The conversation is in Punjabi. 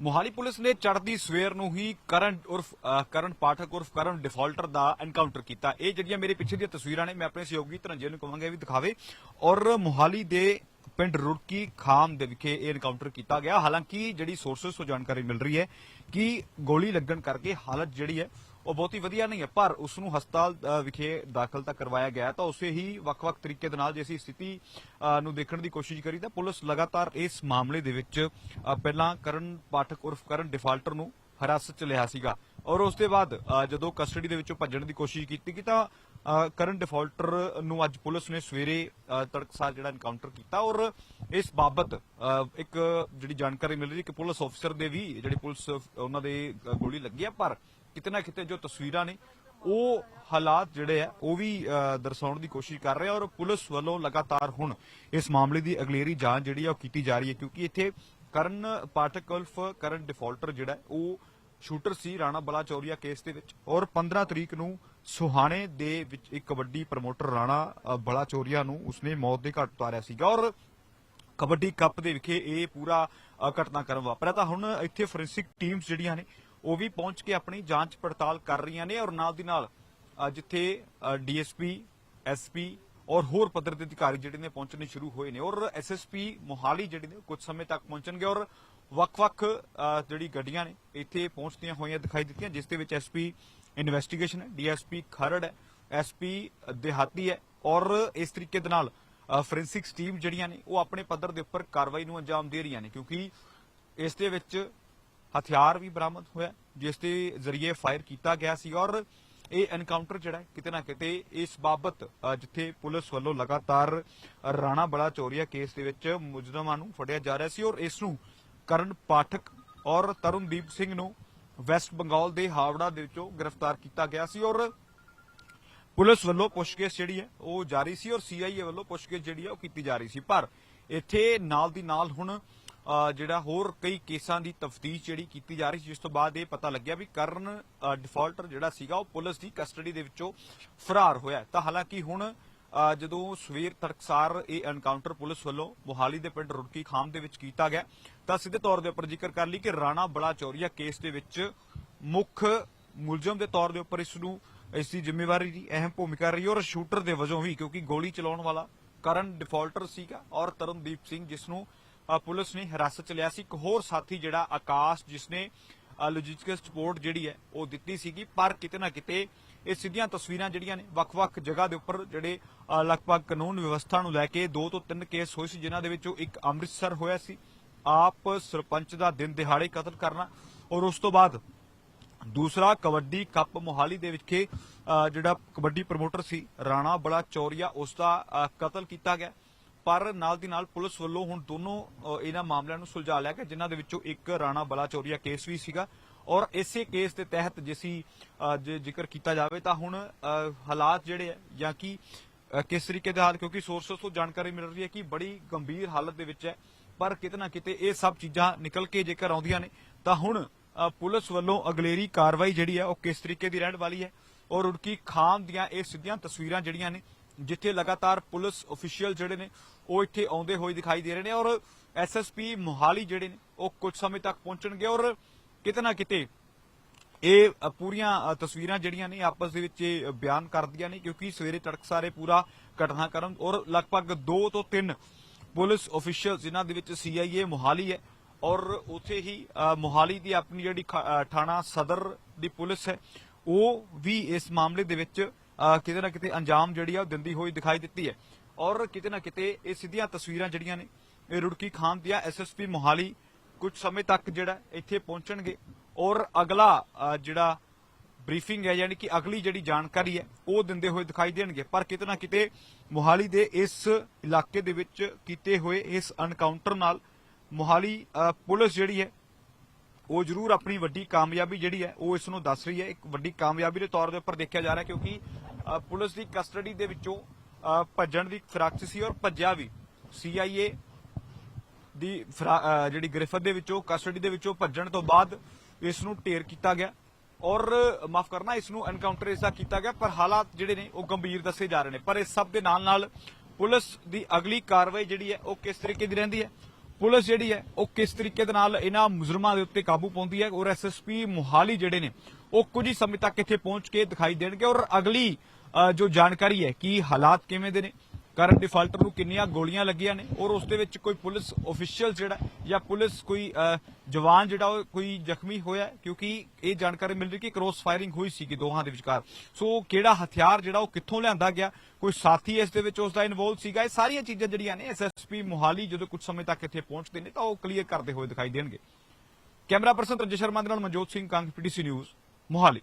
ਮੋਹਾਲੀ ਪੁਲਿਸ ਨੇ ਚੜ੍ਹਦੀ ਸਵੇਰ ਨੂੰ ਹੀ ਕਰਨ ਉਰਫ ਕਰਨ ਪਾਠਕ ਉਰਫ ਕਰਨ ਡਿਫਾਲਟਰ ਦਾ ਐਨਕਾਊਂਟਰ ਕੀਤਾ। ਇਹ ਜਿਹੜੀਆਂ ਮੇਰੇ ਪਿੱਛੇ ਦੀਆਂ ਤਸਵੀਰਾਂ ਨੇ, ਮੈਂ ਆਪਣੇ ਸਹਿਯੋਗੀ ਧਰੰਜੇ ਨੂੰ ਕਹਾਂਗਾ ਇਹ ਵੀ ਦਿਖਾਵੇ। ਔਰ ਮੋਹਾਲੀ ਦੇ ਪਿੰਡ ਰੁੜਕੀ ਖਾਮ ਦੇ ਵਿਖੇ ਇਹ ਐਨਕਾਊਂਟਰ ਕੀਤਾ ਗਿਆ। ਹਾਲਾਂਕਿ ਜਿਹੜੀ ਸੋਰਸਸ ਤੋਂ ਜਾਣਕਾਰੀ ਮਿਲ ਰਹੀ ਹੈ ਕਿ ਗੋਲੀ ਲੱਗਣ ਕਰਕੇ ਹਾਲਤ ਜਿਹੜੀ ਹੈ ਉਹ ਬਹੁਤ ਹੀ ਵਧੀਆ ਨਹੀਂ ਹੈ ਪਰ ਉਸ ਨੂੰ ਹਸਪਤਾਲ ਵਿਖੇ ਦਾਖਲ ਤਾਂ ਕਰਵਾਇਆ ਗਿਆ ਤਾਂ ਉਸੇ ਹੀ ਵੱਖ-ਵੱਖ ਤਰੀਕੇ ਦੇ ਨਾਲ ਜੇ ਅਸੀਂ ਸਥਿਤੀ ਨੂੰ ਦੇਖਣ ਦੀ ਕੋਸ਼ਿਸ਼ ਕਰੀ ਤਾਂ ਪੁਲਿਸ ਲਗਾਤਾਰ ਇਸ ਮਾਮਲੇ ਦੇ ਵਿੱਚ ਪਹਿਲਾਂ ਕਰਨ ਪਾਠਕ ਉਰਫ ਕਰਨ ਡਿਫਾਲਟਰ ਨੂੰ ਹਿਰਾਸਤ ਚ ਲਿਆ ਸੀਗਾ। ਔਰ ਉਸ ਦੇ ਬਾਅਦ ਜਦੋਂ ਕਸਟਡੀ ਦੇ ਵਿੱਚੋਂ ਭੱਜਣ ਦੀ ਕੋਸ਼ਿਸ਼ ਕੀਤੀ ਕਿ ਤਾਂ ਕਰਨ ਡਿਫਾਲਟਰ ਨੂੰ ਅੱਜ ਪੁਲਿਸ ਨੇ ਸਵੇਰੇ ਅ, ਤੜਕਸਾਰ ਜਿਹੜਾ ਐਨਕਾਊਂਟਰ ਕੀਤਾ ਔਰ ਇਸ ਬਾਬਤ ਅ, ਇੱਕ ਜਿਹੜੀ ਜਾਣਕਾਰੀ ਮਿਲ ਰਹੀ ਹੈ ਕਿ ਪੁਲਿਸ ਅਫਸਰ ਦੇ ਵੀ ਜਿਹੜੀ ਪੁਲਿਸ ਉਹਨਾਂ ਦੇ ਗੋਲੀ ਲੱਗੀ ਹੈ ਪਰ ਕਿਤੇ ਨਾ ਕਿਤੇ ਜੋ ਤਸਵੀਰਾਂ ਨੇ ਉਹ ਹਾਲਾਤ ਜਿਹੜੇ ਆ ਉਹ ਵੀ ਦਰਸਾਉਣ ਦੀ ਕੋਸ਼ਿਸ਼ ਕਰ ਰਹੇ ਆ ਔਰ ਪੁਲਿਸ ਵੱਲੋਂ ਲਗਾਤਾਰ ਹੁਣ ਇਸ ਮਾਮਲੇ ਦੀ ਅਗਲੇਰੀ ਜਾਂਚ ਜਿਹੜੀ ਆ ਉਹ ਕੀਤੀ ਜਾ ਰਹੀ ਹੈ ਕਿਉਂਕਿ ਇੱਥੇ ਕਰਨ ਪਾਠਕ ਉਲਫ ਕਰਨ ਡਿਫਾਲਟਰ ਜਿਹੜਾ ਉਹ ਸ਼ੂਟਰ ਸੀ ਰਾਣਾ ਬਲਾਚੌਰੀਆ ਕੇਸ ਦੇ ਵਿੱਚ ਔਰ 15 ਤਰੀਕ ਨੂੰ ਸੁਹਾਣੇ ਦੇ ਵਿੱਚ ਇੱਕ ਕਬੱਡੀ ਪ੍ਰਮੋਟਰ ਰਾਣਾ ਅ, ਬਲਾਚੌਰੀਆ ਨੂੰ ਉਸਨੇ ਮੌਤ ਦੇ ਘਾਟ ਉਤਾਰਿਆ ਸੀਗਾ ਔਰ ਕਬੱਡੀ ਕੱਪ ਦੇ ਵਿਖੇ ਇਹ ਪੂਰਾ ਘਟਨਾਕ੍ਰਮ ਵਾਪਰਿਆ। ਤਾਂ ਹੁਣ ਇੱਥੇ ਫੋਰੈਂਸਿਕ ਟੀਮਸ ਜਿਹੜੀਆਂ ਨੇ ਉਹ ਵੀ ਪਹੁੰਚ ਕੇ ਆਪਣੀ ਜਾਂਚ ਪੜਤਾਲ ਕਰ ਰਹੀਆਂ ਨੇ ਔਰ ਨਾਲ ਦੀ ਨਾਲ ਅ, ਜਿੱਥੇ ਡੀਐਸਪੀ ਐਸਪੀ ਔਰ ਹੋਰ ਪੱਧਰ ਦੇ ਅਧਿਕਾਰੀ ਜਿਹੜੇ ਨੇ ਪਹੁੰਚਣੇ ਸ਼ੁਰੂ ਹੋਏ ਨੇ ਔਰ ਐਸਐਸਪੀ ਮੋਹਾਲੀ ਜਿਹੜੇ ਨੇ ਕੁਝ ਸਮੇਂ ਤੱਕ ਪਹੁੰਚਣਗੇ ਔਰ ਵੱਖ-ਵੱਖ ਜਿਹੜੀ ਗੱਡੀਆਂ ਨੇ ਇੱਥੇ ਪਹੁੰਚਦੀਆਂ ਹੋਈਆਂ ਦਿਖਾਈ ਦਿੱਤੀਆਂ ਜਿਸ ਦੇ ਵਿੱਚ ਐਸਪੀ ਇਨਵੈਸਟੀਗੇਸ਼ਨ ਹੈ ਡੀਐਸਪੀ ਖਰੜ ਹੈ ਐਸਪੀ ਦਿਹਾਤੀ ਹੈ ਔਰ ਇਸ ਤਰੀਕੇ ਦੇ ਨਾਲ ਫੋਰੈਂਸਿਕਸ ਟੀਮ ਜਿਹੜੀਆਂ ਨੇ ਉਹ ਆਪਣੇ ਪੱਧਰ ਦੇ ਉੱਪਰ ਕਾਰਵਾਈ ਨੂੰ ਅੰਜਾਮ ਦੇ ਰਹੀਆਂ ਨੇ ਕਿਉਂਕਿ ਇਸ ਦੇ ਵਿੱਚ ਹਥਿਆਰ ਵੀ ਬਰਾਮਦ ਹੋਇਆ ਜਿਸ ਦੇ ਜ਼ਰੀਏ ਫਾਇਰ ਕੀਤਾ ਗਿਆ ਸੀ ਔਰ ਇਹ ਐਨਕਾਊਂਟਰ ਜਿਹੜਾ ਕਿਤੇ ਨਾ ਕਿਤੇ ਇਸ ਬਾਬਤ ਜਿੱਥੇ ਪੁਲਿਸ ਵੱਲੋਂ ਲਗਾਤਾਰ ਰਾਣਾ ਬੜਾ ਚੋਰੀਆ ਕੇਸ ਦੇ ਵਿੱਚ ਮੁਜਰਮਾਂ ਨੂੰ ਫੜਿਆ ਜਾ ਰਿਹਾ ਸੀ ਔਰ ਇਸ ਨੂੰ ਕਰਨ ਪਾਠਕ ਔਰ ਤਰੁਣਦੀਪ ਸਿੰਘ ਨੂੰ ਵੈਸਟ ਬੰਗਾਲ ਦੇ ਹਾਵੜਾ ਦੇ ਵਿੱਚੋਂ ਗ੍ਰਿਫਤਾਰ ਕੀਤਾ ਗਿਆ ਸੀ ਔਰ ਪੁਲਿਸ ਵੱਲੋਂ ਪੁੱਛਗਿੱਛ ਜਿਹੜੀ ਹੈ, ਉਹ ਜਾਰੀ ਸੀ ਔਰ ਸੀਆਈਏ ਵੱਲੋਂ ਪੁੱਛਗਿੱਛ ਜਿਹੜੀ ਹੈ, ਉਹ ਕੀਤੀ ਜਾ ਰਹੀ ਸੀ। ਪਰ ਇੱਥੇ ਨਾਲ ਦੀ ਨਾਲ ਹੁਣ ਜਿਹੜਾ ਹੋਰ ਕਈ ਕੇਸਾਂ ਦੀ ਤਫਤੀਸ਼ ਜਿਹੜੀ ਕੀਤੀ ਜਾ ਰਹੀ ਸੀ, ਜਿਸ ਤੋਂ ਬਾਅਦ ਇਹ ਪਤਾ ਲੱਗਿਆ ਵੀ ਕਰਨ ਡਿਫਾਲਟਰ ਜਿਹੜਾ ਸੀਗਾ, ਉਹ ਪੁਲਿਸ ਦੀ ਕਸਟਡੀ ਦੇ ਵਿੱਚੋਂ ਫਰਾਰ ਹੋਇਆ ਤਾਂ ਹਾਲਾਂਕਿ ਹੁਣ ਜਦੋਂ ਸਵੇਰ ਤੜਕਸਾਰ ਇਹ ਐਨਕਾਊਂਟਰ ਪੁਲਿਸ ਵੱਲੋਂ ਮੋਹਾਲੀ ਦੇ ਪਿੰਡ ਰੁੜਕੀ ਖਾਮ ਦੇ ਵਿੱਚ ਕੀਤਾ ਗਿਆ, ਤਾਂ ਸਿੱਧੇ ਤੌਰ ਦੇ ਉੱਪਰ ਜ਼ਿਕਰ ਕਰ ਲਈ ਕਿ ਰਾਣਾ ਬੜਾ ਚੋਰੀਆ ਕੇਸ ਦੇ ਵਿੱਚ ਮੁੱਖ ਮੁਲਜ਼ਮ ਦੇ ਤੌਰ ਦੇ ਉੱਪਰ ਇਸ ਨੂੰ, ਇਸ ਦੀ ਜ਼ਿੰਮੇਵਾਰੀ ਦੀ ਅਹਿਮ ਭੂਮਿਕਾ ਰਹੀ ਔਰ ਸ਼ੂਟਰ ਦੇ ਵਜੋਂ ਵੀ, ਕਿਉਂਕਿ ਗੋਲੀ ਚਲਾਉਣ ਵਾਲਾ ਕਰਨ ਡਿਫਾਲਟਰ ਸੀਗਾ ਔਰ ਤਰਨਦੀਪ ਸਿੰਘ, ਜਿਸ ਨੂੰ ਪੁਲਿਸ ਨੇ ਹਿਰਾਸਤ ਚ ਲਿਆ ਸੀ। ਇੱਕ ਹੋਰ ਸਾਥੀ ਜਿਹੜਾ ਆਕਾਸ਼, ਜਿਸਨੇ ਨੇ ਸਪੋਰਟ ਜਿਹੜੀ ਹੈ, ਉਹ ਦਿੱਤੀ ਸੀਗੀ। ਪਰ ਕਿਤੇ ਨਾ ਕਿਤੇ ਇਹ ਸਿੱਧੀਆਂ ਤਸਵੀਰਾਂ ਜਿਹੜੀਆਂ ਨੇ ਵੱਖ-ਵੱਖ ਜਗ੍ਹਾ ਦੇ ਉੱਪਰ ਜਿਹੜੇ ਲਗਭਗ ਕਾਨੂੰਨ ਵਿਵਸਥਾ ਨੂੰ ਲੈ ਕੇ ਦੋ ਤੋਂ ਤਿੰਨ ਕੇਸ ਹੋਏ ਸੀ, ਜਿਨ੍ਹਾਂ ਦੇ ਵਿੱਚੋਂ ਇੱਕ ਅੰਮ੍ਰਿਤਸਰ ਹੋਇਆ ਸੀ। ਆਪ ਸਰਪੰਚ ਦਾ ਦਿਨ ਦਿਹਾੜੇ ਕਤਲ ਕਰਨਾ ਔਰ ਉਸ ਤੋਂ ਬਾਅਦ ਦੂਸਰਾ ਕਬੱਡੀ ਕੱਪ ਮੋਹਾਲੀ ਦੇ ਵਿਖੇ ਜਿਹੜਾ ਕਬੱਡੀ ਪ੍ਰਮੋਟਰ ਸੀ, ਰਾਣਾ ਬੜਾ ਚੌਰੀਆ, ਉਸ ਦਾ ਕਤਲ ਕੀਤਾ ਗਿਆ। ਪਰ ਨਾਲ ਦੀ ਨਾਲ ਪੁਲਿਸ ਵੱਲੋਂ ਹੁਣ ਦੋਨੋਂ ਅ, ਇਹਨਾਂ ਮਾਮਲਿਆਂ ਨੂੰ ਸੁਲਝਾ ਲਿਆ ਗਿਆ ਜਿਨ੍ਹਾਂ ਦੇ ਵਿੱਚੋਂ ਇੱਕ ਰਾਣਾ ਬੜਾ ਕੇਸ ਵੀ ਸੀਗਾ ਔਰ ਇਸੇ ਕੇਸ ਦੇ ਤਹਿਤ ਜੇ ਜ਼ਿਕਰ ਕੀਤਾ ਜਾਵੇ ਤਾਂ ਹੁਣ ਹਾਲਾਤ ਜਿਹੜੇ ਆ ਜਾਂ ਕਿ ਕਿਸ ਤਰੀਕੇ ਦੇ ਹਾਲ ਕਿਉਂਕਿ ਸੋਰਸਸ ਤੋਂ ਜਾਣਕਾਰੀ ਮਿਲ ਰਹੀ ਹੈ ਕਿ ਬੜੀ ਗੰਭੀਰ ਹਾਲਤ ਦੇ ਵਿੱਚ ਹੈ ਪਰ ਕਿਤੇ ਨਾ ਕਿਤੇ ਇਹ ਸਭ ਚੀਜ਼ਾਂ ਨਿਕਲ ਕੇ ਜੇਕਰ ਆਉਂਦੀਆਂ ਨੇ ਤਾਂ ਹੁਣ ਪੁਲਿਸ ਵੱਲੋਂ ਅਗਲੇਰੀ ਕਾਰਵਾਈ ਜਿਹੜੀ ਹੈ ਉਹ ਕਿਸ ਤਰੀਕੇ ਦੀ ਰਹਿਣ ਵਾਲੀ ਹੈ ਔਰ ਉੜਕੀ ਖਾਮ ਦੀਆਂ ਇਹ ਸਿੱਧੀਆਂ ਤਸਵੀਰਾਂ ਜਿਹੜੀਆਂ ਨੇ ਜਿੱਥੇ ਲਗਾਤਾਰ ਪੁਲਿਸ ਅਫੀਸ਼ੀਅਲ ਜਿਹੜੇ ਨੇ, ਉਹ ਇੱਥੇ ਆਉਂਦੇ ਹੋਏ ਦਿਖਾਈ ਦੇ ਰਹੇ ਨੇ ਔਰ ਐਸਐਸਪੀ ਮੋਹਾਲੀ ਜਿਹੜੇ ਨੇ, ਉਹ ਕੁਝ ਸਮੇਂ ਤੱਕ ਪਹੁੰਚਣਗੇ ਔਰ ਕਿਤੇ ਨਾ ਕਿਤੇ ਇਹ ਪੂਰੀਆਂ ਤਸਵੀਰਾਂ ਜਿਹੜੀਆਂ ਨੇ, ਆਪਸ ਦੇ ਵਿੱਚ ਇਹ ਬਿਆਨ ਕਰਦੀਆਂ ਨੇ ਕਿਉਂਕਿ ਸਵੇਰੇ ਤੜਕਸਾਰੇ ਪੂਰਾ ਘਟਨਾਕ੍ਰਮ ਔਰ ਲਗਭਗ 2 ਤੋਂ 3 ਪੁਲਿਸ ਅਫੀਸ਼ੀਅਲ ਜਿਨ੍ਹਾਂ ਦੇ ਵਿੱਚ ਸੀਆਈਏ ਮੋਹਾਲੀ ਹੈ ਔਰ ਉਥੇ ਹੀ ਮੋਹਾਲੀ ਦੀ ਆਪਣੀ ਜਿਹੜੀ ਥਾਣਾ ਸਦਰ ਦੀ ਪੁਲਿਸ ਹੈ, ਉਹ ਵੀ ਇਸ ਮਾਮਲੇ ਦੇ ਵਿੱਚ ਕਿਤੇ ਨਾ ਕਿਤੇ ਅੰਜਾਮ ਜਿਹੜੀ ਆ ਉਹ ਦਿੰਦੀ ਹੋਈ ਦਿਖਾਈ ਦਿੱਤੀ ਹੈ। ਔਰ ਕਿਤੇ ਨਾ ਕਿਤੇ ਇਹ ਸਿੱਧੀਆਂ ਤਸਵੀਰਾਂ ਜਿਹੜੀਆਂ ਨੇ, ਇਹ ਰੁੜਕੀ ਖਾਨ ਦੀਆਂ ਐਸਐਸਪੀ ਮੋਹਾਲੀ ਕੁਝ ਸਮੇਂ ਤੱਕ ਜਿਹੜਾ ਇੱਥੇ ਪਹੁੰਚਣਗੇ। ਔਰ ਅਗਲਾ ਜਿਹੜਾ ਬਰੀਫਿੰਗ ਹੈ, ਯਾਨੀ ਕਿ ਅਗਲੀ ਜਿਹੜੀ ਜਾਣਕਾਰੀ ਹੈ, ਉਹ ਦਿੰਦੇ ਹੋਏ ਦਿਖਾਈ ਦੇਣਗੇ। ਪਰ ਕਿਤੇ ਨਾ ਕਿਤੇ ਮੋਹਾਲੀ ਦੇ ਇਸ ਇਲਾਕੇ ਦੇ ਵਿੱਚ ਕੀਤੇ ਹੋਏ ਇਸ ਐਨਕਾਊਂਟਰ ਨਾਲ ਮੋਹਾਲੀ ਪੁਲਿਸ ਜਿਹੜੀ ਹੈ, ਉਹ ਜ਼ਰੂਰ ਆਪਣੀ ਵੱਡੀ ਕਾਮਯਾਬੀ ਜਿਹੜੀ ਹੈ, ਉਹ ਇਸ ਨੂੰ ਦੱਸ ਰਹੀ ਹੈ। ਇੱਕ ਵੱਡੀ ਕਾਮਯਾਬੀ ਦੇ ਤੌਰ ਦੇ ਉੱਪਰ ਦੇਖਿਆ ਜਾ ਰਿਹਾ ਕਿਉਂਕਿ ਪੁਲਿਸ ਦੀ ਕਸਟਡੀ ਦੇ ਵਿੱਚੋਂ ਭੱਜਣ ਦੀ ਫਿਰਾਕ 'ਚ ਸੀ ਔਰ ਭੱਜਿਆ ਵੀ। ਸੀਆਈਏ ਦੀ ਫਿਰਾ- ਅ, ਜਿਹੜੀ ਗ੍ਰਿਫਤ ਦੇ ਵਿੱਚੋਂ ਕਸਟਡੀ ਦੇ ਵਿੱਚੋਂ ਭੱਜਣ ਤੋਂ ਬਾਅਦ ਇਸ ਨੂੰ ਢੇਰ ਕੀਤਾ ਗਿਆ। ਔਰ ਮਾਫ ਕਰਨਾ ਇਸ ਨੂੰ ਐਨਕਾਊਂਟਰ ਇਸ ਦਾ ਕੀਤਾ ਗਿਆ ਪਰ ਹਾਲਾਤ ਜਿਹੜੇ ਨੇ ਉਹ ਗੰਭੀਰ ਦੱਸੇ ਜਾ ਰਹੇ ਨੇ। ਪਰ ਇਸ ਸਭ ਦੇ ਨਾਲ ਨਾਲ ਪੁਲਿਸ ਦੀ ਅਗਲੀ ਕਾਰਵਾਈ ਜਿਹੜੀ ਹੈ ਉਹ ਕਿਸ ਤਰੀਕੇ ਦੀ ਰਹਿੰਦੀ ਹੈ? ਪੁਲਿਸ ਜਿਹੜੀ ਹੈ ਉਹ ਕਿਸ ਤਰੀਕੇ ਦੇ ਨਾਲ ਇਹਨਾਂ ਮੁਜਰਮਾਂ ਦੇ ਉੱਤੇ ਕਾਬੂ ਪਾਉਂਦੀ ਹੈ? ਔਰ ਐਸਐਸਪੀ ਮੁਹਾਲੀ ਜਿਹੜੇ ਨੇ ਉਹ ਕੁਝ ਹੀ ਸਮੇਂ ਤੱਕ ਇੱਥੇ ਪਹੁੰਚ ਕੇ ਦਿਖਾਈ ਦੇਣਗੇ। ਔਰ ਅਗਲੀ ਜੋ ਜਾਣਕਾਰੀ ਹੈ, ਕਿ ਹਾਲਾਤ ਕਿਵੇਂ ਦੇ ਨੇ? ਕਰਨ ਡਿਫਾਲਟਰ ਨੂੰ ਕਿੰਨੀਆਂ ਗੋਲੀਆਂ ਲੱਗੀਆਂ ਨੇ? ਔਰ ਉਸ ਦੇ ਵਿੱਚ ਕੋਈ ਪੁਲਿਸ ਅਫੀਸ਼ੀਅਲ ਜਿਹੜਾ ਜਾਂ ਪੁਲਿਸ ਕੋਈ ਜਵਾਨ ਜਿਹੜਾ ਉਹ ਕੋਈ ਜ਼ਖਮੀ ਹੋਇਆ ਕਿਉਂਕਿ ਇਹ ਜਾਣਕਾਰੀ ਮਿਲ ਰਹੀ ਕਿ ਕ੍ਰੋਸ ਫਾਇਰਿੰਗ ਹੋਈ ਸੀ ਕਿ ਦੋਹਾਂ ਦੇ ਵਿਚਕਾਰ। ਸੋ ਕਿਹੜਾ ਹਥਿਆਰ ਜਿਹੜਾ ਉਹ ਕਿੱਥੋਂ ਲਿਆਂਦਾ ਗਿਆ? ਕੋਈ ਸਾਥੀ ਇਸ ਦੇ ਵਿੱਚ ਉਸ ਦਾ ਇਨਵੋਲਵ ਸੀਗਾ? ਇਹ ਸਾਰੀਆਂ ਚੀਜ਼ਾਂ ਜਿਹੜੀਆਂ ਨੇ ਐਸਐਸਪੀ ਮੋਹਾਲੀ ਜਦੋਂ ਕੁਝ ਸਮੇਂ ਤੱਕ ਇੱਥੇ ਪਹੁੰਚਦੇ ਨੇ, ਤਾਂ ਉਹ ਕਲੀਅਰ ਕਰਦੇ ਹੋਏ ਦਿਖਾਈ ਦੇਣਗੇ। ਕੈਮਰਾ ਪਰਸਨ ਰਜੇ ਸ਼ਰਮਾ ਦੇ ਨਾਲ ਮਨਜੋਤ ਸਿੰਘ ਕੰਗ ਪੀਟੀਸੀ ਨਿਊਜ਼ ਮੋਹਾਲੀ।